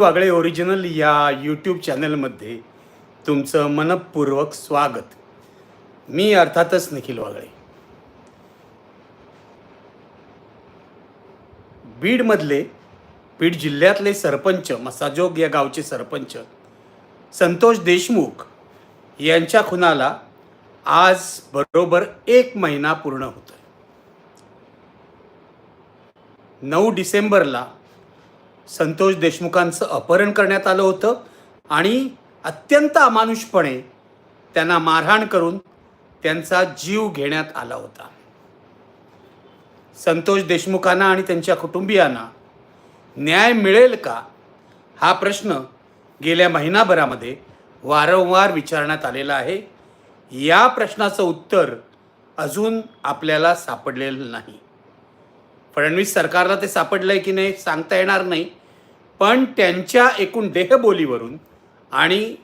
Wagle original या YouTube चॅनलमध्ये तुमचं मनपूर्वक स्वागत. मी अर्थातच निखिल वागळे. बीडमधले बीड जिल्ह्यातले सरपंच मसाजोग या गावचे सरपंच संतोष देशमुख यांच्या खुनाला आज बरोबर एक महिना पूर्ण होतोय. नऊ डिसेंबरला संतोष देशमुखांचं अपहरण करण्यात आलं होतं आणि अत्यंत अमानुषपणे त्यांना मारहाण करून त्यांचा जीव घेण्यात आला होता. संतोष देशमुखांना आणि त्यांच्या कुटुंबियांना न्याय मिळेल का? हा प्रश्न गेल्या महिनाभरामध्ये वारंवार विचारण्यात आलेला आहे. या प्रश्नाचं उत्तर अजून आपल्याला सापडलेलं नाही. फडणवीस सरकारला ते सापडलं आहे की नाही सांगता येणार नाही. पण त्यांच्या एकूण देहबोलीवरून आणि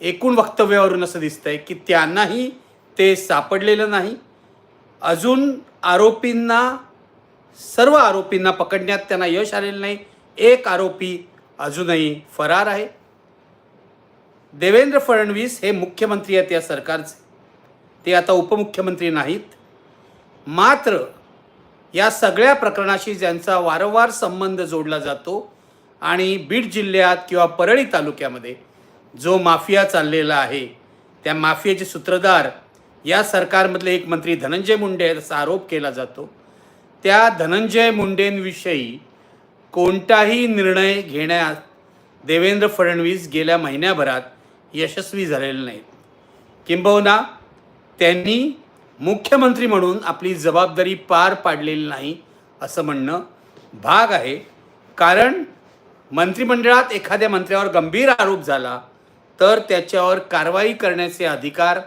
एकूण वक्तव्यावरून असं दिसतंय की त्यांनाही ते सापडलेलं नाही. अजून आरोपींना सर्व आरोपींना पकडण्यात त्यांना यश आलेलं नाही. एक आरोपी अजूनही फरार आहे. देवेंद्र फडणवीस हे मुख्यमंत्री आहेत या सरकारचे. ते आता उपमुख्यमंत्री नाहीत. मात्र या सगळ्या प्रकरणाशी ज्यांचा वारंवार संबंध जोडला जातो आणि बीड जिल्ह्यात किंवा परळी तालुक्यामध्ये जो माफिया चाललेला आहे त्या माफियाचे सूत्रधार या सरकारमधले एक मंत्री धनंजय मुंडे आहेत असा आरोप केला जातो. त्या धनंजय मुंडेंविषयी कोणताही निर्णय घेण्यात देवेंद्र फडणवीस गेल्या महिन्याभरात यशस्वी झालेले नाहीत. किंबहुना त्यांनी मुख्यमंत्री म्हणून आपली जबाबदारी पार पाडलेली नाही असं म्हणणं भाग आहे. कारण मंत्रिमंडळात एखाद्या मंत्र्यावर गंभीर आरोप झाला तर त्याच्यावर कारवाई करण्याचे अधिकार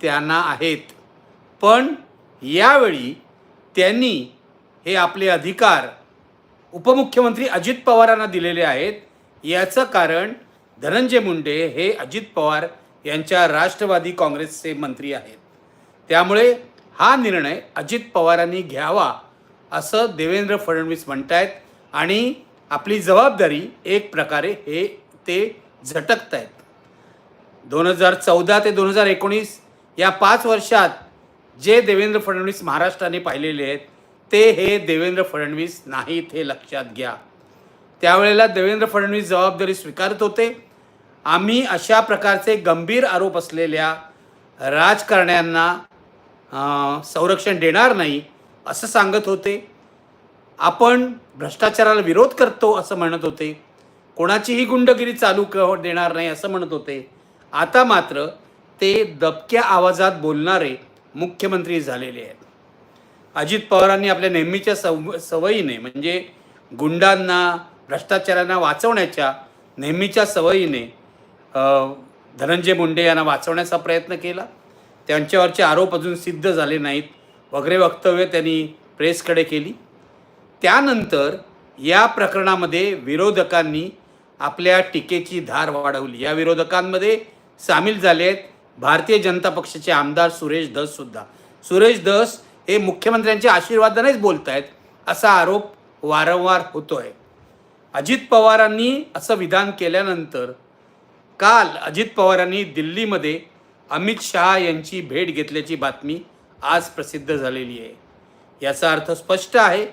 त्यांना आहेत. पण यावेळी त्यांनी हे आपले अधिकार उपमुख्यमंत्री अजित पवारांना दिलेले आहेत. याचं कारण धनंजय मुंडे हे अजित पवार यांच्या राष्ट्रवादी काँग्रेसचे मंत्री आहेत. त्यामुळे हा निर्णय अजित पवारांनी घ्यावा असं देवेंद्र फडणवीस म्हणत आहेत आणि आपली जबाबदारी एक प्रकारे हे ते झटकत आहेत दोन हजार चौदा ते दोन हजार एकोणीस या पाच वर्षात जे देवेंद्र फडणवीस महाराष्ट्राने पाहिलेले आहेत ते हे देवेंद्र फडणवीस नाहीत हे लक्षात घ्या. त्यावेळेला देवेंद्र फडणवीस जबाबदारी स्वीकारत होते. आम्ही अशा प्रकारचे गंभीर आरोप असलेल्या राजकारण्यांना संरक्षण देणार नाही असं सांगत होते. आपण भ्रष्टाचाराला विरोध करतो असं म्हणत होते. कोणाचीही गुंडगिरी चालू क देणार नाही असं म्हणत होते. आता मात्र ते दबक्या आवाजात बोलणारे मुख्यमंत्री झालेले आहेत. अजित पवारांनी आपल्या नेहमीच्या सव सवयीने म्हणजे गुंडांना भ्रष्टाचारांना वाचवण्याच्या नेहमीच्या सवयीने धनंजय मुंडे यांना वाचवण्याचा प्रयत्न केला. त्यांच्यावरचे आरोप अजून सिद्ध झाले नाहीत. वगैरे वक्तव्य त्यांनी प्रेसकडे केली. त्यानंतर या प्रकरणामध्ये विरोधकांनी आपल्या टीकेची धार वाढवली. या विरोधकांमध्ये सामील झाले आहेत भारतीय जनता पक्षाचे आमदार सुरेश धससुद्धा सुरेश धस हे मुख्यमंत्र्यांच्या आशीर्वादानेच बोलत आहेत असा आरोप वारंवार होतोय. अजित पवारांनी असं विधान केल्यानंतर काल अजित पवारांनी दिल्लीमध्ये अमित शहा यांची भेट घेतल्याची बातमी आज प्रसिद्ध झालेली आहे. याचा अर्थ स्पष्ट आहे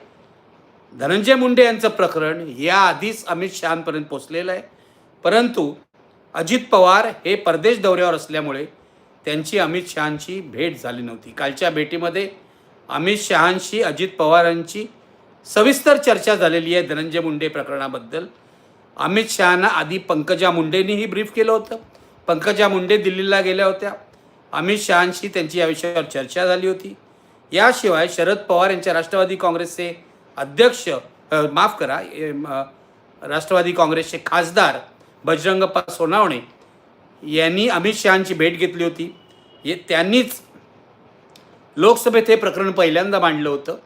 धनंजय मुंडे यांचं प्रकरण याआधीच अमित शहांपर्यंत पोचलेलं आहे. परंतु अजित पवार हे परदेश दौऱ्यावर असल्यामुळे त्यांची अमित शहांची भेट झाली नव्हती. कालच्या भेटीमध्ये अमित शहांशी अजित पवारांची सविस्तर चर्चा झालेली आहे धनंजय मुंडे प्रकरणाबद्दल. अमित शहाना आधी पंकजा मुंडेंनीही ब्रीफ केलं होतं. पंकजा मुंडे दिल्लीला गेल्या होत्या. अमित शहांशी त्यांची या विषयावर चर्चा झाली होती. याशिवाय शरद पवार यांच्या राष्ट्रवादी काँग्रेसचे अध्यक्ष माफ करा राष्ट्रवादी काँग्रेसचे खासदार बजरंगप्पा सोनावणे यांनी अमित शहांची भेट घेतली होती. हे त्यांनीच लोकसभेत हे प्रकरण पहिल्यांदा मांडलं होतं.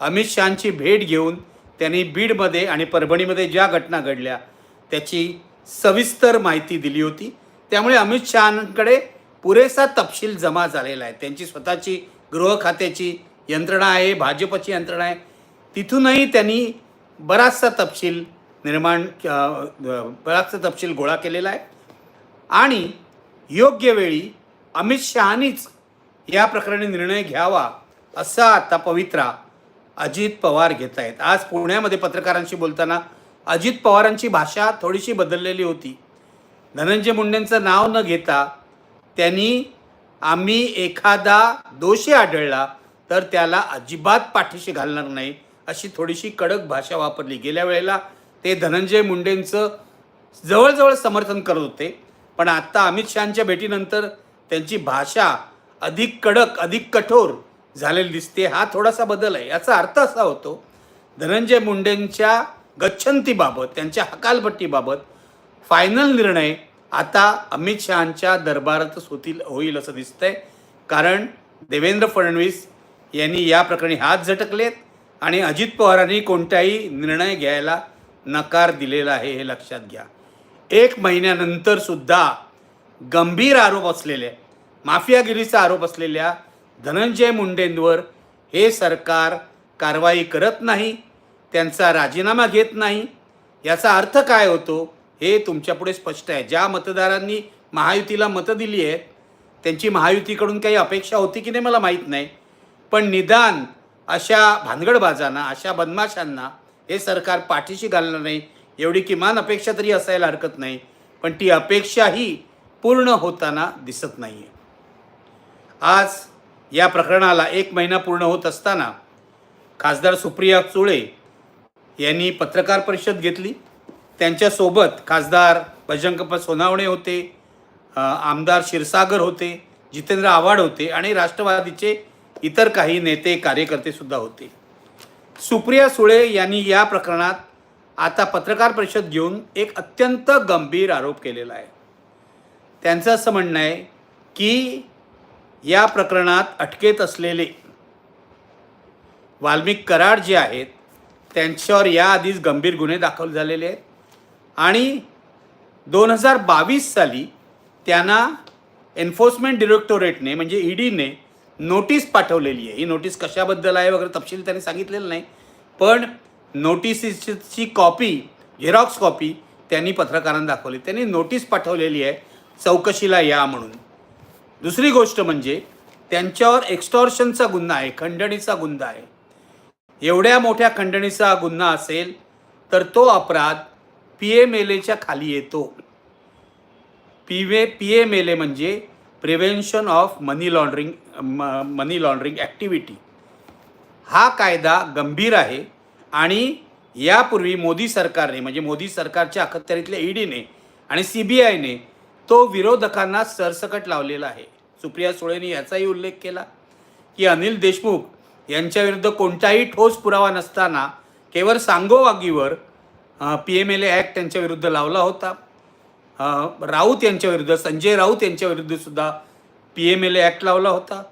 अमित शहांची भेट घेऊन त्यांनी बीडमध्ये आणि परभणीमध्ये ज्या घटना घडल्या त्याची सविस्तर माहिती दिली होती. त्यामुळे अमित शहांकडे पुरेसा तपशील जमा झालेला आहे. त्यांची स्वतःची गृह खात्याची यंत्रणा आहे भाजपची यंत्रणा आहे. तिथूनही त्यांनी बराचसा तपशील निर्माण बराचसा तपशील गोळा केलेला आहे. आणि योग्य वेळी अमित शहानीच या प्रकरणी निर्णय घ्यावा असा आता पवित्रा अजित पवार घेत आहेत. आज पुण्यामध्ये पत्रकारांशी बोलताना अजित पवारांची भाषा थोडीशी बदललेली होती. धनंजय मुंडेंचं नाव न घेता त्यांनी आम्ही एखादा दोषी आढळला तर त्याला अजिबात पाठीशी घालणार नाही. अशी थोडीशी कडक भाषा वापरली. गेल्या वेळेला ते धनंजय मुंडेंचं जवळजवळ समर्थन करत होते. पण आत्ता अमित शहाच्या भेटीनंतर त्यांची भाषा अधिक कडक अधिक कठोर झालेली दिसते. हा थोडासा बदल आहे. याचा अर्थ असा होतो धनंजय मुंडेंच्या गच्छंतीबाबत त्यांच्या हकालपट्टीबाबत फायनल निर्णय आता अमित शहांच्या दरबारातच होतील होईल असं दिसतंय. कारण देवेंद्र फडणवीस यांनी या प्रकरणी हात झटकलेत. आणि अजित पवारांनी कोणताही निर्णय घ्यायला नकार दिलेला आहे हे लक्षात घ्या. एक महिन्यानंतर सुद्धा गंभीर आरोप असलेले माफियागिरीचा आरोप असलेल्या धनंजय मुंडेंवर हे सरकार कारवाई करत नाही त्यांचा राजीनामा घेत नाही. याचा अर्थ काय होतो हे तुमच्यापुढे स्पष्ट आहे. ज्या मतदारांनी महायुतीला मतं दिली आहेत त्यांची महायुतीकडून काही अपेक्षा होती की नाही मला माहीत नाही. पण निदान अशा भानगडबाजांना अशा बदमाशांना हे सरकार पाठीशी घालणार नाही. एवढी किमान अपेक्षा तरी असायला हरकत नाही. पण ती अपेक्षाही पूर्ण होताना दिसत नाही आहे आज या प्रकरणाला एक महिना पूर्ण होत असताना खासदार सुप्रिया सुळे यांनी पत्रकार परिषद घेतली. त्यांच्यासोबत खासदार बजरंगप्पा सोनावणे होते आमदार क्षीरसागर होते जितेंद्र आव्हाड होते आणि राष्ट्रवादीचे इतर काही नेते कार्यकर्ते सुद्धा होते. सुप्रिया सुळे यांनी या प्रकरणात आता पत्रकार परिषद घेऊन एक अत्यंत गंभीर आरोप केलेला आहे. त्यांचं असं म्हणणं आहे की या प्रकरणात अटकेत असलेले वाल्मिक कराड जे आहेत त्यांच्यावर याआधीच गंभीर गुन्हे दाखल झालेले आहेत आणि दोन हजार बावीस साली त्यांना एन्फोर्समेंट डिरेक्टोरेटने म्हणजे ईडीने नोटीस पाठवलेली आहे. ही नोटीस कशाबद्दल आहे वगैरे तपशील त्यांनी सांगितलेलं नाही. पण नोटिसीची कॉपी झेरॉक्स कॉपी त्यांनी पत्रकारांना दाखवली. त्यांनी नोटीस पाठवलेली आहे चौकशीला या म्हणून. दुसरी गोष्ट म्हणजे त्यांच्यावर एक्स्टॉर्शनचा गुन्हा आहे खंडणीचा गुन्हा आहे. एवढ्या मोठ्या खंडणीचा गुन्हा असेल तर तो अपराध पी एम एल एच्या खाली येतो. पी वे पी एम एल ए म्हणजे prevention of money laundering money laundering activity. हा कायदा गंभीर आहे आणि यापूर्वी मोदी सरकारने म्हणजे मोदी सरकारच्या अखत्यारीतल्या ईडीने आणि सी बी आयने तो विरोधकांना सरसकट लावलेला आहे. सुप्रिया सुळेने याचाही उल्लेख केला की अनिल देशमुख यांच्याविरुद्ध कोणताही ठोस पुरावा नसताना केवळ सांगोवागीवर P M L A act त्यांच्याविरुद्ध लावला होता. राऊत यांच्याविरुद्ध संजय राऊत यांच्याविरुद्ध सुद्धा P M L A act लावला होता.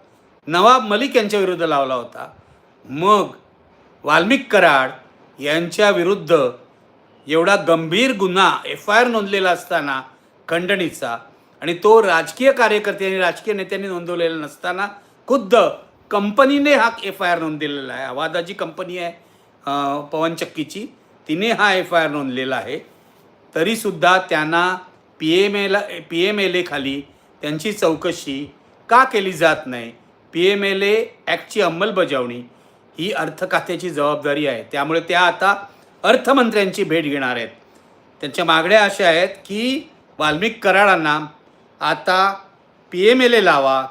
नवाब मलिक यांच्याविरुद्ध लावला होता. मग वाल्मिक कराड यांच्या विरुद्ध एवढा गंभीर गुन्हा एफ आय आर नोंदलेला असताना खंडणीचा आणि तो राजकीय कार्यकर्ते आणि राजकीय नेत्यांनी नोंदवलेला नसताना खुद्द कंपनीने हा एफ आय आर नोंदलेला आहे. आवादाची कंपनी आहे पवन चक्कीची. तिने हा एफ आय आर नोंदलेला आहे. तरीसुद्धा त्यांना पी एम एला पी एम एल ए त्यांची चौकशी का केली जात नाही? पी एम एल ए ॲक्टची अंमलबजावणी ही अर्थ खात्याची जबाबदारी आहे. त्यामुळे त्या आता अर्थमंत्र्यांची भेट घेणार आहेत. त्यांच्या मागण्या अशा आहेत की वाल्मिक कराडांना आता पी एम एल ए लावा.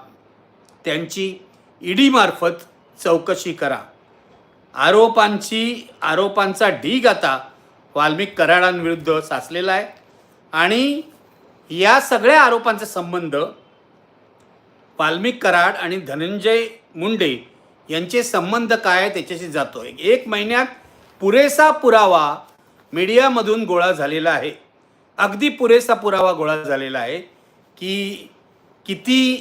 त्यांची ईडीमार्फत चौकशी करा. आरोपांची आरोपांचा ढीग आता वाल्मिक कराडांविरुद्ध साचलेला आहे. आणि या सगळ्या आरोपांचा संबंध वाल्मिक कराड आणि धनंजय मुंडे यांचे संबंध काय आहे त्याच्याशी जातो एक महिन्यात पुरेसा पुरावा मीडियामधून गोळा झालेला आहे. अगदी पुरेसा पुरावा गोळा झालेला आहे की किती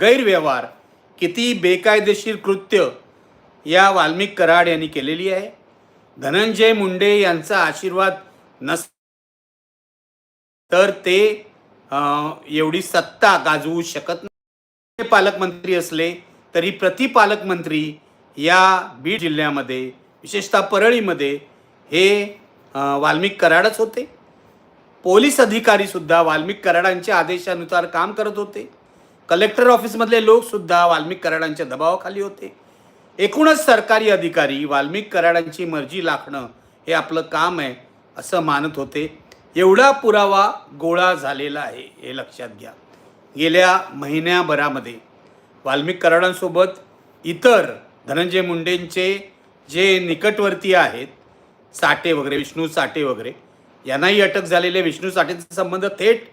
गैरव्यवहार किती बेकायदेशीर कृत्य या वाल्मिक कराड यांनी केलेली आहे. धनंजय मुंडे यांचा आशीर्वाद नस तर ते एवढी सत्ता गाजवू शकत नाही. पालकमंत्री असले तरी प्रति पालकमंत्री या बीड जिल्ह्यामध्ये विशेषतः परळीमध्ये हे वाल्मिक कराडच होते. पोलीस अधिकारीसुद्धा वाल्मिक कराडांच्या आदेशानुसार काम करत होते. कलेक्टर ऑफिसमधले लोकसुद्धा वाल्मिक कराडांच्या दबावाखाली होते. एकूणच सरकारी अधिकारी वाल्मिक कराडांची मर्जी लाखणं हे आपलं काम आहे असं मानत होते. एवढा पुरावा गोळा झालेला आहे हे लक्षात घ्या. गेल्या महिन्याभरामध्ये वाल्मिक कराडांसोबत इतर धनंजय मुंडेंचे जे निकटवर्ती आहेत साठे वगैरे विष्णू साठे वगैरे यांनाही अटक झालेले विष्णू साठेचा संबंध थेट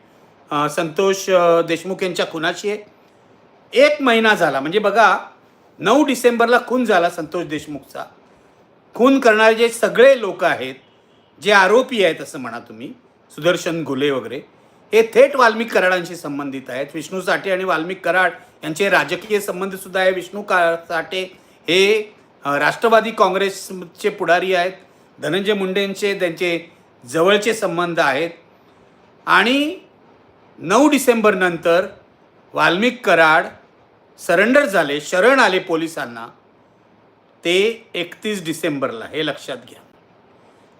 संतोष देशमुख यांच्या खुनाशी आहे. एक महिना झाला म्हणजे बघा नऊ डिसेंबरला खून झाला संतोष देशमुखचा. खून करणारे जे सगळे लोक आहेत जे आरोपी आहेत असं म्हणा तुम्ही सुदर्शन घुले वगैरे हे थेट वाल्मिक कराडांशी संबंधित आहेत. विष्णू साठे आणि वाल्मिक कराड यांचे राजकीय संबंध सुद्धा आहे. विष्णू का साठे हे राष्ट्रवादी काँग्रेसचे पुढारी आहेत. धनंजय मुंडेंचे त्यांचे जवळचे संबंध आहेत. आणि नऊ डिसेंबरनंतर वाल्मिक कराड सरेंडर झाले शरण आले पोलिसांना. ते एकतीस डिसेंबरला हे लक्षात घ्या.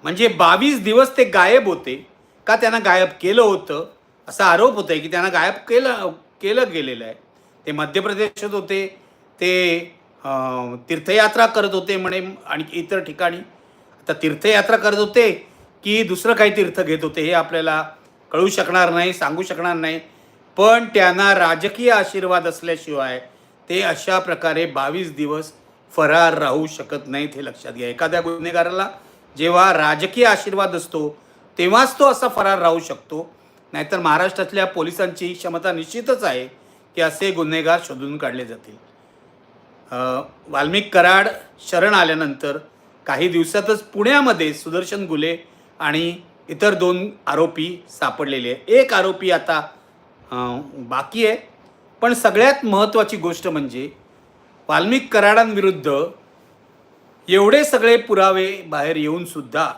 म्हणजे बावीस दिवस ते गायब होते. का त्यांना गायब केलं होतं? असा आरोप होता की त्यांना गायब केलं केलं गेलेलं आहे. ते मध्य प्रदेशात होते ते तीर्थयात्रा करत होते म्हणे आणि इतर ठिकाणी. आता तीर्थयात्रा करत होते की दुसरं काही तीर्थ घेत होते हे आपल्याला कळू शकणार नाही सांगू शकणार नाही. पण त्यांना राजकीय आशीर्वाद असल्याशिवाय ते अशा प्रकारे बावीस दिवस फरार राहू शकत नाहीत हे लक्षात घ्या. एखाद्या गुन्हेगाराला जेव्हा राजकीय आशीर्वाद असतो तेव्हाच तो असा फरार राहू शकतो. नाहीतर महाराष्ट्रातल्या पोलिसांची क्षमता निश्चितच आहे की असे गुन्हेगार शोधून काढले जातील. वाल्मिक कराड शरण आल्यानंतर काही दिवसातच पुण्यामध्ये सुदर्शन गुले आणि इतर दोन आरोपी सापडलेले एक आरोपी आता बाकी आहे. पण सगळ्यात महत्त्वाची गोष्ट म्हणजे वाल्मिक कराडांविरुद्ध एवढे सगळे पुरावे बाहेर येऊन सुद्धा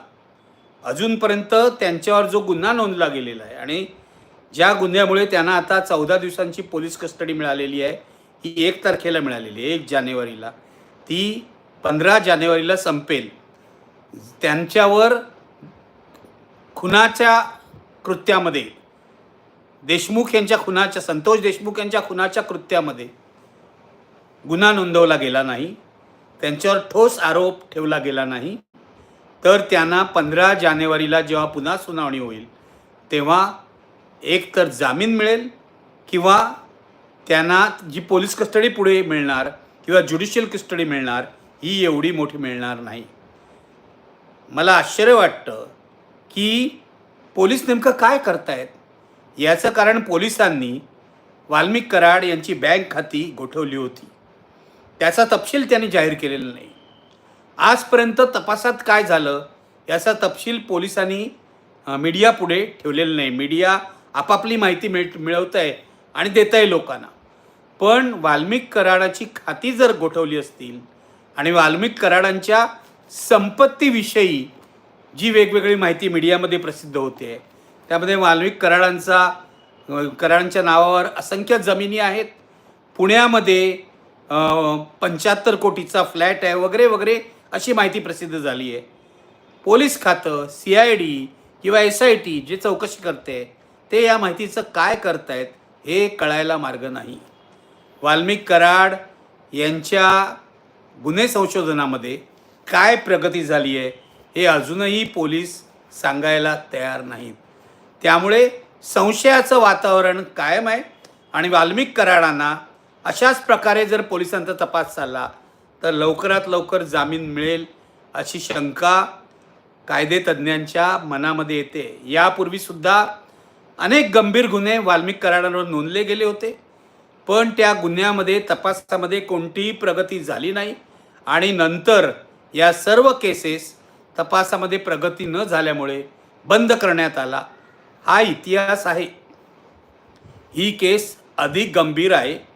अजूनपर्यंत त्यांच्यावर जो गुन्हा नोंदला गेलेला आहे आणि ज्या गुन्ह्यामुळे त्यांना आता चौदा दिवसांची पोलीस कस्टडी मिळालेली आहे ही एक तारखेला मिळालेली आहे एक जानेवारीला. ती पंधरा जानेवारीला संपेल. त्यांच्यावर खुनाच्या कृत्यामध्ये देशमुख यांच्या खुनाच्या संतोष देशमुख यांच्या खुनाच्या कृत्यामध्ये गुन्हा नोंदवला गेला नाही. त्यांच्यावर ठोस आरोप ठेवला गेला नाही. तर त्यांना पंधरा जानेवारीला जेव्हा पुन्हा सुनावणी होईल तेव्हा एक तर जामीन मिळेल किंवा त्यांना जी पोलीस कस्टडी पुढे मिळणार किंवा ज्युडिशियल कस्टडी मिळणार ही एवढी मोठी मिळणार नाही. मला आश्चर्य वाटतं की पोलीस नेमकं काय करतायत? याचं कारण पोलिसांनी वाल्मिक कराड यांची बँक खाती गोठवली होती. त्याचा तपशील त्यांनी जाहीर केलेला नाही. आजपर्यंत तपासात काय झालं याचा तपशील पोलिसांनी मीडिया पुढे ठेवलेला नाही. मीडिया आपापली माहिती मिळ मिळवत आहे आणि देत आहे लोकांना. पण वाल्मिक कराडाची खाती जर गोठवली असतील आणि वाल्मिक कराडांच्या संपत्तीविषयी जी वेगवेगळी माहिती मीडियामध्ये प्रसिद्ध होते त्यामध्ये वाल्मिक कराडांचा कराडांच्या नावावर असंख्य जमिनी आहेत. पुण्यामध्ये पंच्याहत्तर कोटीचा फ्लॅट आहे वगैरे वगैरे अशी माहिती प्रसिद्ध झाली आहे. पोलीस खातं सी आय डी किंवा एस आय टी जे चौकशी करते ते या माहितीचं काय करतायत हे कळायला मार्ग नाही. वाल्मिक कराड यांच्या गुन्हे संशोधनामध्ये काय प्रगती झाली आहे हे अजूनही पोलीस सांगायला तयार नाहीत. त्यामुळे संशयाचं वातावरण कायम आहे आणि वाल्मिक कराडांना अशाच प्रकारे जर पोलिसांचा तपास चालला तर लवकरात लवकर जामीन मिळेल अशी शंका कायदेतज्ज्ञांच्या मनामध्ये येते. यापूर्वीसुद्धा अनेक गंभीर गुन्हे वाल्मिक कराडांवर नोंदले गेले होते. पण त्या गुन्ह्यामध्ये तपासामध्ये कोणतीही प्रगती झाली नाही आणि नंतर या सर्व केसेस तपासामध्ये प्रगती न झाल्यामुळे बंद करण्यात आला. हा इतिहास आहे. ही केस अधिक गंभीर आहे.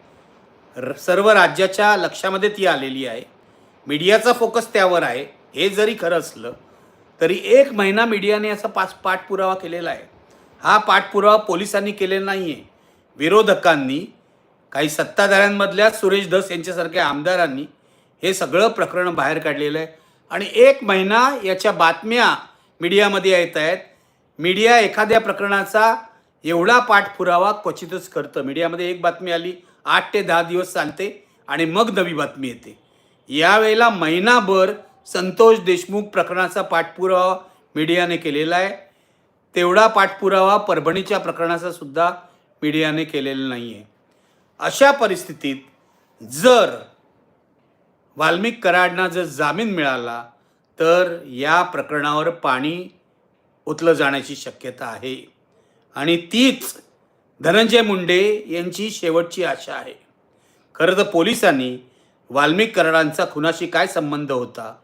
सर्व राज्याच्या लक्षामध्ये ती आलेली आहे. मीडियाचा फोकस त्यावर आहे. हे जरी खरं असलं तरी एक महिना मीडियाने असा पाच पाठपुरावा केलेला आहे. हा पाठपुरावा पोलिसांनी केलेला नाही आहे विरोधकांनी काही सत्ताधाऱ्यांमधल्या सुरेश धस यांच्यासारख्या आमदारांनी हे सगळं प्रकरण बाहेर काढलेलं आहे. आणि एक महिना याच्या बातम्या मीडियामध्ये येत आहेत. मीडिया एखाद्या प्रकरणाचा एवढा पाठपुरावा क्वचितच करतं. मीडियामध्ये एक बातमी आली आठ ते दहा दिवस चालते आणि मग नवी बातमी येते. यावेळेला महिनाभर संतोष देशमुख प्रकरणाचा पाठपुरावा मीडियाने केलेला आहे. तेवढा पाठपुरावा परभणीच्या प्रकरणाचा सुद्धा मीडियाने केलेला नाही आहे अशा परिस्थितीत जर वाल्मिक कराडना जर जामीन मिळाला तर या प्रकरणावर पाणी ओतलं जाण्याची शक्यता आहे. आणि तीच धनंजय मुंडे यांची शेवटची आशा आहे. खरं तर पोलिसांनी वाल्मिक कराडांचा खुनाशी काय संबंध होता?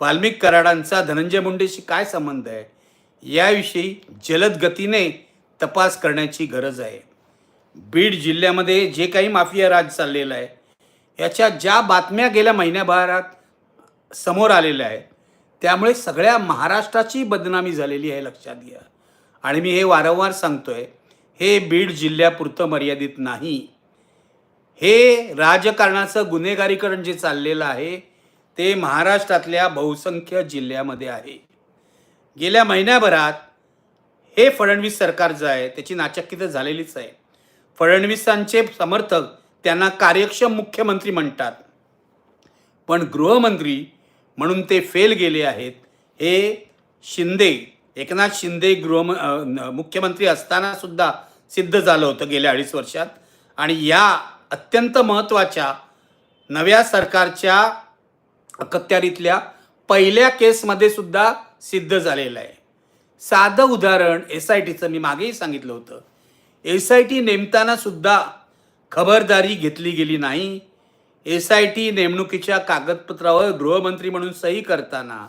वाल्मिक कराडांचा धनंजय मुंडेशी काय संबंध आहे? याविषयी जलद गतीने तपास करण्याची गरज आहे. बीड जिल्ह्यामध्ये जे काही माफिया राज चाललेलं आहे याच्या ज्या बातम्या गेल्या महिन्याभरात समोर आलेल्या आहेत त्यामुळे सगळ्या महाराष्ट्राची बदनामी झालेली आहे लक्षात घ्या. आणि मी हे वारंवार सांगतोय हे बीड जिल्ह्यापुरतं मर्यादित नाही. हे राजकारणाचं गुन्हेगारीकरण जे चाललेलं आहे ते महाराष्ट्रातल्या बहुसंख्य जिल्ह्यामध्ये आहे. गेल्या महिन्याभरात हे फडणवीस सरकार जे आहे त्याची नाचक्की तर झालेलीच आहे. फडणवीसांचे समर्थक त्यांना कार्यक्षम मुख्यमंत्री म्हणतात. पण गृहमंत्री म्हणून ते फेल गेले आहेत हे शिंदे एकनाथ शिंदे गृह मुख्यमंत्री असताना सुद्धा सिद्ध झालं होतं गेल्या अडीच वर्षात. आणि या अत्यंत महत्त्वाच्या नव्या सरकारच्या अखत्यारीतल्या पहिल्या केसमध्ये सुद्धा सिद्ध झालेलं आहे. साधं उदाहरण एस आय टीचं मी मागेही सांगितलं होतं. एस आय टी नेमताना सुद्धा खबरदारी घेतली गेली नाही. एस आय टी नेमणुकीच्या कागदपत्रावर गृहमंत्री म्हणून सही करताना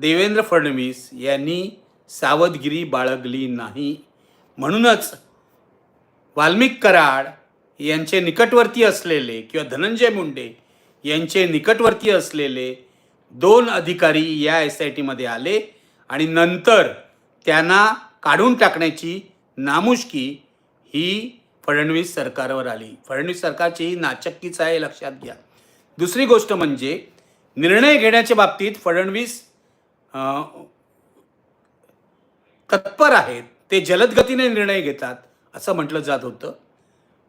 देवेंद्र फडणवीस यांनी सावधगिरी बाळगली नाही. म्हणूनच वाल्मिक कराड यांचे निकटवर्ती असलेले किंवा धनंजय मुंडे यांचे निकटवर्ती असलेले दोन अधिकारी या एस आय टीमध्ये आले आणि नंतर त्यांना काढून टाकण्याची नामुष्की ही फडणवीस सरकारवर आली. फडणवीस सरकारची ही नाचक्कीच आहे लक्षात घ्या. दुसरी गोष्ट म्हणजे निर्णय घेण्याच्या बाबतीत फडणवीस तत्पर आहेत ते जलदगतीने निर्णय घेतात असं म्हटलं जात होतं.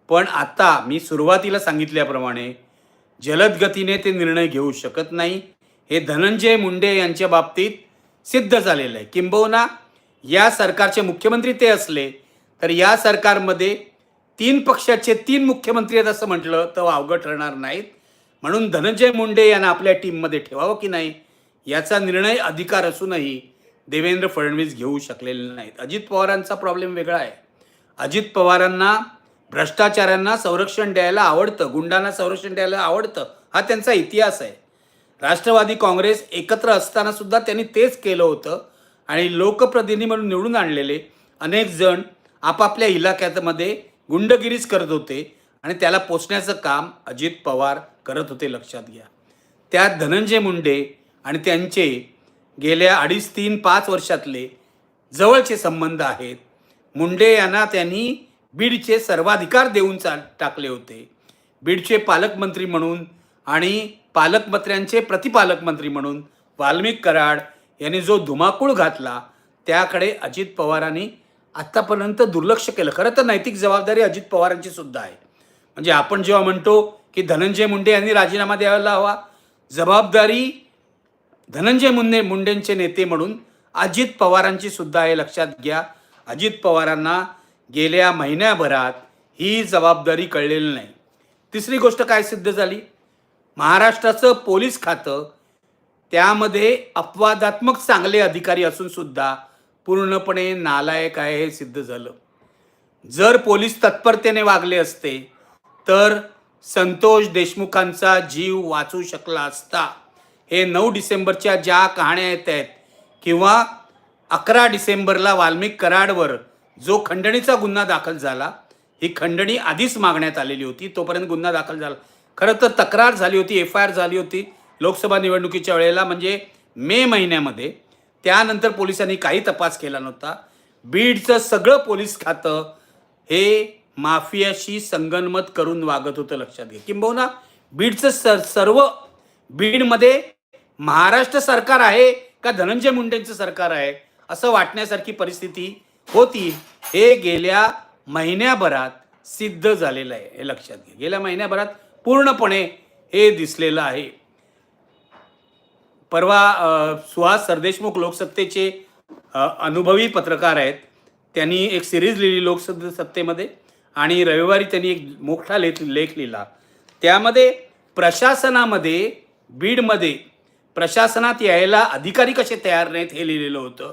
पण आता मी सुरुवातीला सांगितल्याप्रमाणे जलदगतीने ते निर्णय घेऊ शकत नाही. हे धनंजय मुंडे यांच्या बाबतीत सिद्ध झालेलं आहे. किंबहुना या सरकारचे मुख्यमंत्री ते असले तर या सरकारमध्ये तीन पक्षाचे तीन मुख्यमंत्री आहेत असं म्हटलं तर अवघड ठरणार नाहीत. म्हणून धनंजय मुंडे यांना आपल्या टीममध्ये ठेवावं की नाही याचा निर्णय अधिकार असूनही देवेंद्र फडणवीस घेऊ शकलेले नाहीत. अजित पवारांचा प्रॉब्लेम वेगळा आहे. अजित पवारांना भ्रष्टाचारांना संरक्षण द्यायला आवडतं गुंडांना संरक्षण द्यायला आवडतं हा त्यांचा इतिहास आहे. राष्ट्रवादी काँग्रेस एकत्र असताना सुद्धा त्यांनी तेच केलं होतं आणि लोकप्रतिनिधी म्हणून निवडून आणलेले. अनेक जण आपापल्या इलाक्यामध्ये गुंडगिरीच करत होते आणि त्याला पोचण्याचं काम अजित पवार करत होते लक्षात घ्या. त्यात धनंजय मुंडे आणि त्यांचे गेल्या अडीच तीन पाच वर्षातले जवळचे संबंध आहेत. मुंडे यांना त्यांनी बीडचे सर्वाधिकार देऊन चा टाकले होते. बीडचे पालकमंत्री म्हणून आणि पालकमंत्र्यांचे प्रतिपालकमंत्री म्हणून वाल्मिक कराड यांनी जो धुमाकूळ घातला त्याकडे अजित पवारांनी आत्तापर्यंत दुर्लक्ष केलं. खरं तर नैतिक जबाबदारी अजित पवारांची सुद्धा आहे. म्हणजे आपण जेव्हा म्हणतो की धनंजय मुंडे यांनी राजीनामा द्यायला हवा जबाबदारी धनंजय मुंडे मुंडेंचे नेते म्हणून अजित पवारांची सुद्धा हे लक्षात घ्या. अजित पवारांना गेल्या महिन्याभरात ही जबाबदारी कळलेली नाही. तिसरी गोष्ट काय सिद्ध झाली? महाराष्ट्राचं पोलीस खातं त्यामध्ये अपवादात्मक चांगले अधिकारी असून सुद्धा पूर्णपणे नालायक आहे हे सिद्ध झालं. जर पोलीस तत्परतेने वागले असते तर संतोष देशमुखांचा जीव वाचू शकला असता. हे नऊ डिसेंबरच्या ज्या कहाण्या येत आहेत किंवा अकरा डिसेंबरला वाल्मिक कराडवर जो खंडणीचा गुन्हा दाखल झाला ही खंडणी आधीच मागण्यात आलेली होती तोपर्यंत गुन्हा दाखल झाला. खरं तर तक्रार झाली होती एफ आय आर झाली होती लोकसभा निवडणुकीच्या वेळेला म्हणजे मे महिन्यामध्ये. त्यानंतर पोलिसांनी काही तपास केला नव्हता. बीडचं सगळं पोलीस खातं हे माफियाशी संगनमत करून वागत होतं लक्षात घ्या. किंबहुना बीडचं सर सर्व बीडमध्ये महाराष्ट्र सरकार आहे का धनंजय मुंडेंचं सरकार आहे? असं वाटण्यासारखी परिस्थिती होती. हे गेल्या महिन्याभरात सिद्ध झालेलं आहे. हे लक्षात घ्या. गेल्या महिन्याभरात पूर्णपणे हे दिसलेलं आहे. परवा सुहास सरदेशमुख लोकसत्तेचे अनुभवी पत्रकार आहेत. त्यांनी एक सिरीज लिहिली लोकसत्ते सत्तेमध्ये आणि रविवारी त्यांनी एक मोठा लेख लेख लिहिला. त्यामध्ये प्रशासनामध्ये बीडमध्ये प्रशासनात यायला अधिकारी कसे तयार नाहीत हे लिहिलेलं होतं.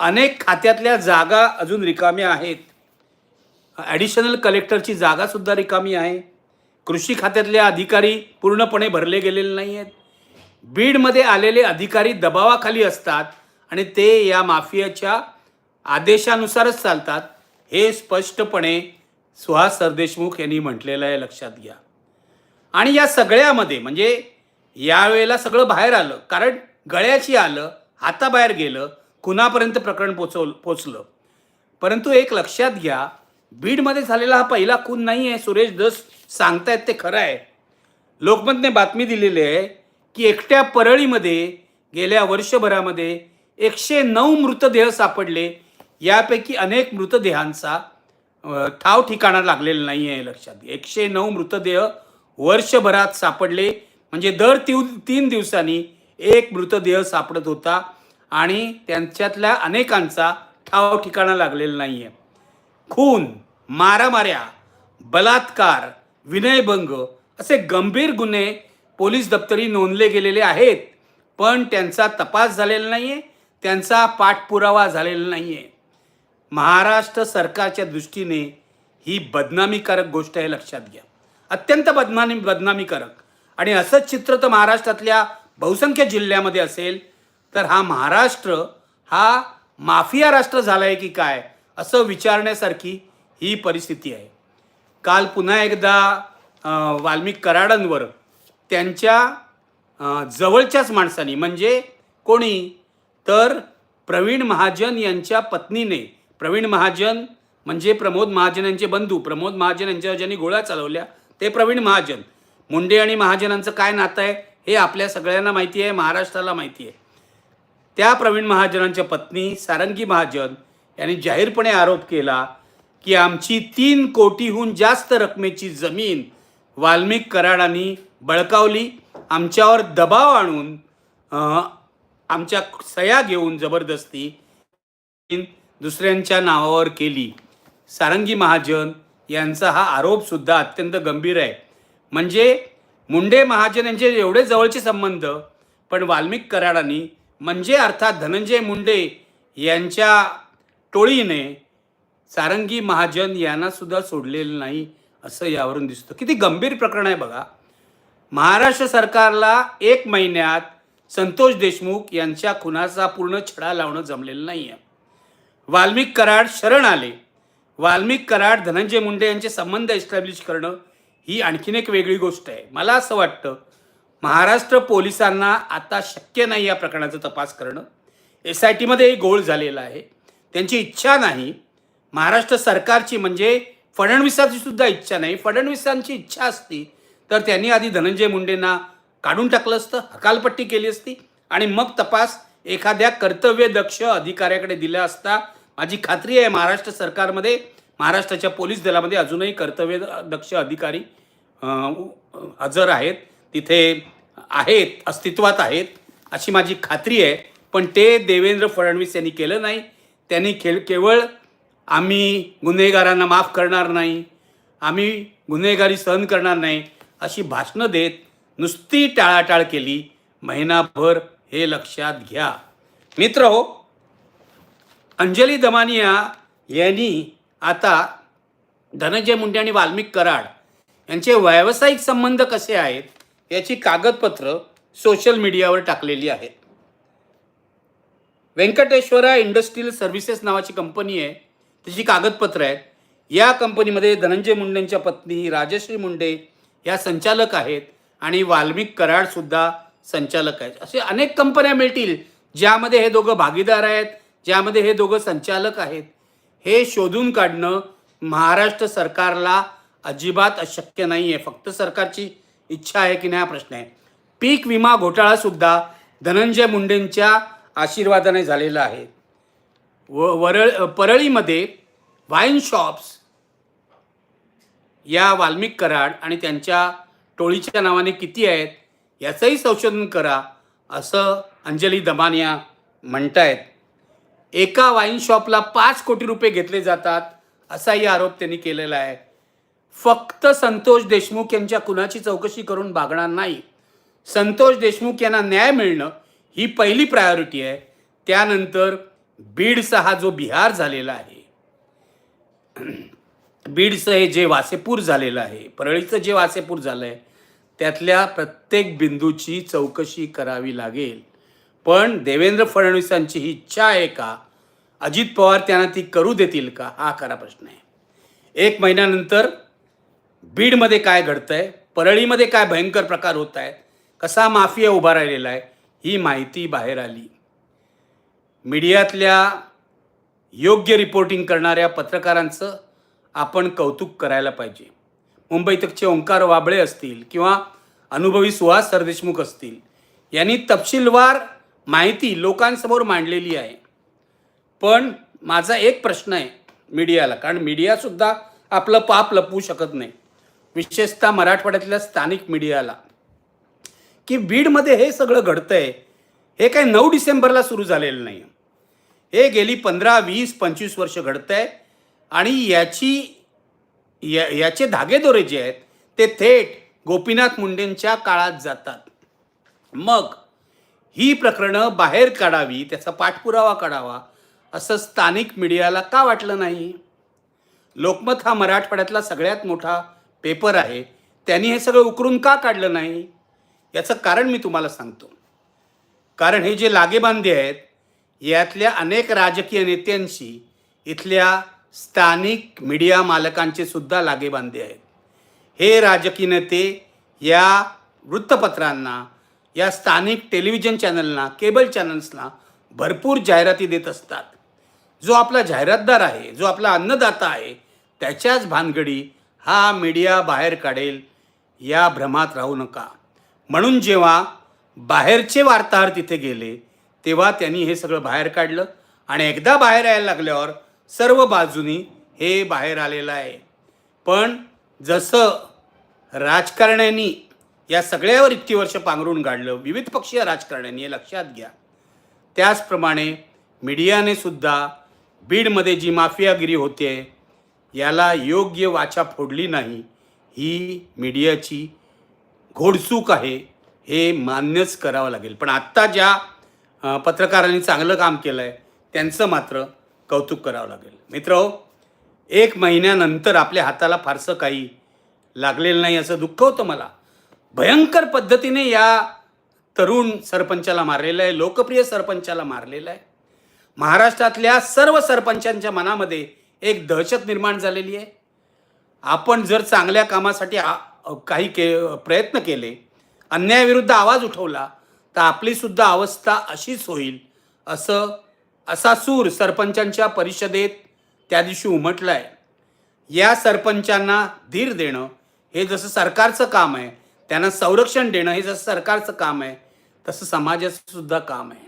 अनेक खात्यातल्या जागा अजून रिकाम्या आहेत. ॲडिशनल कलेक्टरची जागासुद्धा रिकामी आहे. कृषी खात्यातले अधिकारी पूर्णपणे भरले गेलेले नाही आहेत बीडमध्ये आलेले अधिकारी दबावाखाली असतात आणि ते या माफियाच्या आदेशानुसारच चालतात हे स्पष्टपणे सुहास सरदेशमुख यांनी म्हटलेलं आहे लक्षात घ्या. आणि या सगळ्यामध्ये म्हणजे यावेळेला सगळं बाहेर आलं. कारण गळ्याशी आलं हाताबाहेर गेलं कुणापर्यंत प्रकरण पोचव पोचलं. परंतु एक लक्षात घ्या बीडमध्ये झालेला हा पहिला खून नाही आहे सुरेश दस सांगतायत ते खरं आहे. लोकमतने बातमी दिलेली आहे की एकट्या परळीमध्ये गेल्या वर्षभरामध्ये एकशे नऊ मृतदेह सापडले. यापैकी अनेक मृतदेहांचा ठाव ठिकाणा लागलेला नाही आहे लक्षात. एकशे नऊ मृतदेह वर्षभरात सापडले. म्हणजे दर ती तीन दिवसांनी एक मृतदेह सापडत होता आणि त्यांच्यातल्या अनेकांचा ठाव ठिकाणा लागलेला नाही आहे खून मारामाऱ्या बलात्कार विनयभंग असे गंभीर गुन्हे पोलीस दप्तरी नोंदले गेलेले आहेत पण त्यांचा तपास झालेला नाही आहे त्यांचा पाठपुरावा झालेला नाही आहे महाराष्ट्र सरकारच्या दृष्टीने ही बदनामीकारक गोष्ट आहे लक्षात घ्या. अत्यंत बदनामी बदनामीकारक. आणि असंच चित्र तर महाराष्ट्रातल्या बहुसंख्य जिल्ह्यामध्ये असेल तर हा महाराष्ट्र हा माफिया राष्ट्र झाला आहे की काय असं विचारण्यासारखी ही परिस्थिती आहे. काल पुन्हा एकदा वाल्मिक कराडांवर त्यांच्या जवळच्याच माणसांनी म्हणजे कोणी? तर प्रवीण महाजन यांच्या पत्नीने. प्रवीण महाजन म्हणजे प्रमोद महाजन यांचे बंधू. प्रमोद महाजन यांच्या ज्यांनी गोळ्या चालवल्या ते प्रवीण महाजन. मुंडे आणि महाजनांचं काय नातं आहे हे आपल्या सगळ्यांना माहिती आहे महाराष्ट्राला माहिती आहे. त्या प्रवीण महाजनांच्या पत्नी सारंगी महाजन यांनी जाहीरपणे आरोप केला की आमची तीन कोटीहून जास्त रकमेची जमीन वाल्मिक कराडांनी बळकावली आमच्यावर दबाव आणून आमच्या सया घेऊन जबरदस्ती दुसऱ्यांच्या नावावर केली. सारंगी महाजन यांचा हा आरोपसुद्धा अत्यंत गंभीर आहे. म्हणजे मुंडे महाजन यांचे एवढे जवळचे संबंध पण वाल्मिक कराडांनी म्हणजे अर्थात धनंजय मुंडे यांच्या टोळीने सारंगी महाजन यांनासुद्धा सोडलेलं नाही असं यावरून दिसतं. किती गंभीर प्रकरण आहे बघा. महाराष्ट्र सरकारला एक महिन्यात संतोष देशमुख यांच्या खुनाचा पूर्ण छडा लावणं जमलेलं नाही आहे वाल्मिक कराड शरण आले. वाल्मिक कराड धनंजय मुंडे यांचे संबंध एस्टॅब्लिश करणं ही आणखीन एक वेगळी गोष्ट आहे. मला असं वाटतं महाराष्ट्र पोलिसांना आता शक्य नाही या प्रकरणाचा तपास करणं. एस आय टीमध्ये गोळ झालेला आहे. त्यांची इच्छा नाही. महाराष्ट्र सरकारची म्हणजे फडणवीसांची सुद्धा इच्छा नाही. फडणवीसांची इच्छा असती तर त्यांनी आधी धनंजय मुंडेंना काढून टाकलं असतं हकालपट्टी केली असती. आणि मग तपास एखाद्या कर्तव्यदक्ष अधिकाऱ्याकडे दिला असता. माझी खात्री आहे महाराष्ट्र सरकारमध्ये महाराष्ट्राच्या पोलीस दलामध्ये अजूनही कर्तव्यदक्ष अधिकारी हजर आहेत तिथे आहेत अस्तित्वात आहेत अशी माझी खात्री आहे. पण ते देवेंद्र फडणवीस यांनी केलं नाही. त्यांनी के केवळ आम्ही गुन्हेगारांना माफ करणार नाही आम्ही गुन्हेगारी सहन करणार नाही अशी भाषणं देत नुसती टाळाटाळ केली. महिनाभर हे लक्षात घ्या. मित्र हो अंजली दमानिया यांनी आता धनंजय मुंडे आणि वाल्मिक कराड यांचे व्यावसायिक संबंध कसे आहेत याची कागदपत्र सोशल मीडियावर टाकलेली आहेत. व्यंकटेश्वरा इंडस्ट्रियल सर्व्हिसेस नावाची कंपनी आहे. त्याची कागदपत्र आहेत. या कंपनीमध्ये धनंजय मुंडेंच्या पत्नी राजश्री मुंडे या संचालक आहेत आणि वाल्मिक कराडसुद्धा संचालक आहेत. असे अनेक कंपन्या मिळतील ज्यामध्ये हे दोघं भागीदार आहेत ज्यामध्ये हे दोघं संचालक आहेत. हे शोधून काढणं महाराष्ट्र सरकारला अजिबात अशक्य नाही आहे फक्त सरकारची इच्छा आहे की नाही हा प्रश्न आहे. पीक विमा घोटाळासुद्धा धनंजय मुंडेंच्या आशीर्वादाने झालेला आहे. व वरळ परळीमध्ये वाईन शॉप्स या वाल्मिक कराड आणि त्यांच्या टोळीच्या नावाने किती आहेत याचंही संशोधन करा असं अंजली दमानिया म्हणतायत. एका वाईन शॉपला पाच कोटी रुपये घेतले जातात असाही आरोप त्यांनी केलेला आहे. फक्त संतोष देशमुख यांच्या कुणाची चौकशी करून भागणार नाही. संतोष देशमुख यांना न्याय मिळणं ही पहिली प्रायोरिटी आहे. त्यानंतर बीडचा हा जो बिहार झालेला आहे बीडचं हे जे वासेपूर झालेलं आहे परळीचं जे वासेपूर झालं आहे त्यातल्या प्रत्येक बिंदूची चौकशी करावी लागेल. पण देवेंद्र फडणवीसांची ही इच्छा आहे का? अजित पवार त्यांना ती करू देतील का? हा खरा प्रश्न आहे. एक महिन्यानंतर बीडमध्ये काय घडतंय परळीमध्ये काय भयंकर प्रकार होत आहेत कसा माफिया उभा राहिलेला आहे ही माहिती बाहेर आली. मीडियातल्या योग्य रिपोर्टिंग करणाऱ्या पत्रकारांचं आपण कौतुक करायला पाहिजे. मुंबई तकचे ओंकार वाबळे असतील किंवा अनुभवी सुहास सरदेशमुख असतील यांनी तपशीलवार माहिती लोकांसमोर मांडलेली आहे. पण माझा एक प्रश्न आहे मीडियाला कारण मीडियासुद्धा आपलं पाप लपवू शकत नाही. विशेषतः मराठवाड्यातल्या स्थानिक मीडियाला की बीडमध्ये हे सगळं घडतंय हे काय नऊ डिसेंबरला सुरू झालेलं नाही हे गेली पंधरा वीस पंचवीस वर्ष घडतंय आणि याची या याचे धागेदोरे जे आहेत ते थेट गोपीनाथ मुंडेंच्या काळात जातात. मग ही प्रकरणं बाहेर काढावी त्याचा पाठपुरावा काढावा असं स्थानिक मीडियाला का वाटलं नाही? लोकमत हा मराठवाड्यातला सगळ्यात मोठा पेपर आहे त्यांनी हे सगळं उकरून का काढलं नाही? याचं कारण मी तुम्हाला सांगतो. कारण हे जे लागेबांधे आहेत यातल्या अनेक राजकीय नेत्यांशी इथल्या स्थानिक मीडिया मालकांचे सुद्धा लागेबांधे आहेत. हे राजकीय नेते या वृत्तपत्रांना या स्थानिक टेलिव्हिजन चॅनलना केबल चॅनल्सना भरपूर जाहिराती देत असतात. जो आपला जाहिरातदार आहे जो आपला अन्नदाता आहे त्याच्याच भानगडी हा मीडिया बाहेर काढेल या भ्रमात राहू नका. म्हणून जेव्हा बाहेरचे वार्ताहर तिथे गेले तेव्हा त्यांनी हे सगळं बाहेर काढलं आणि एकदा बाहेर यायला लागल्यावर सर्व बाजूनी हे बाहेर आलेलं आहे. पण जसं राजकारण्यांनी या सगळ्यावर इतकी वर्ष पांघरून काढलं विविध पक्षीय राजकारण्यांनी हे लक्षात घ्या. त्याचप्रमाणे मीडियाने सुद्धा बीडमध्ये जी माफियागिरी होते याला योग्य वाचा फोडली नाही ही मीडियाची घोडचूक आहे हे मान्यच करावं लागेल. पण आत्ता ज्या पत्रकारांनी चांगलं काम केलं आहे त्यांचं मात्र कौतुक करावं लागेल. मित्र एक महिन्यानंतर आपल्या हाताला फारसं काही लागलेलं नाही असं दुःख होतं मला. भयंकर पद्धतीने या तरुण सरपंचाला मारलेलं आहे लोकप्रिय सरपंचाला मारलेलं आहे. महाराष्ट्रातल्या सर्व सरपंचांच्या मनामध्ये एक दहशत निर्माण झालेली आहे. आपण जर चांगल्या कामासाठी काही के प्रयत्न केले अन्यायाविरुद्ध आवाज उठवला तर आपलीसुद्धा अवस्था अशीच होईल असं असा सूर सरपंचांच्या परिषदेत त्या दिवशी उमटला आहे या सरपंचांना धीर देणं हे जसं सरकारचं काम आहे त्यांना संरक्षण देणं हे जसं सरकारचं काम आहे तसं समाजाचं सुद्धा काम आहे.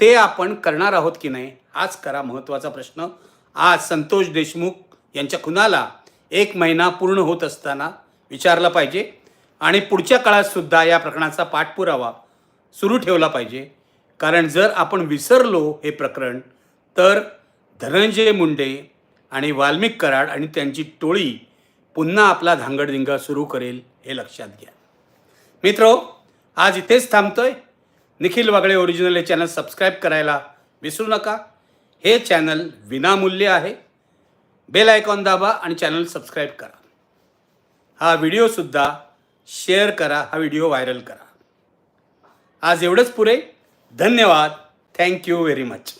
ते आपण करणार आहोत की नाही हाच करा महत्त्वाचा प्रश्न. आज संतोष देशमुख यांच्या खुनाला एक महिना पूर्ण होत असताना विचारला पाहिजे आणि पुढच्या काळातसुद्धा या प्रकरणाचा पाठपुरावा सुरू ठेवला पाहिजे. कारण जर आपण विसरलो हे प्रकरण तर धनंजय मुंडे आणि वाल्मिक कराड आणि त्यांची टोळी पुन्हा आपला धांगडधिंगा सुरू करेल हे लक्षात घ्या. मित्रो आज इथेच थांबतोय. निखिल वागळे ओरिजिनल हे चॅनल सबस्क्राईब करायला विसरू नका. हे चॅनल विनामूल्य आहे. बेल आयकॉन दाबा आणि चॅनल सबस्क्राईब करा. हा व्हिडिओसुद्धा शेअर करा हा व्हिडिओ व्हायरल करा. आज एवढंच पुरे धन्यवाद. Thank you very much.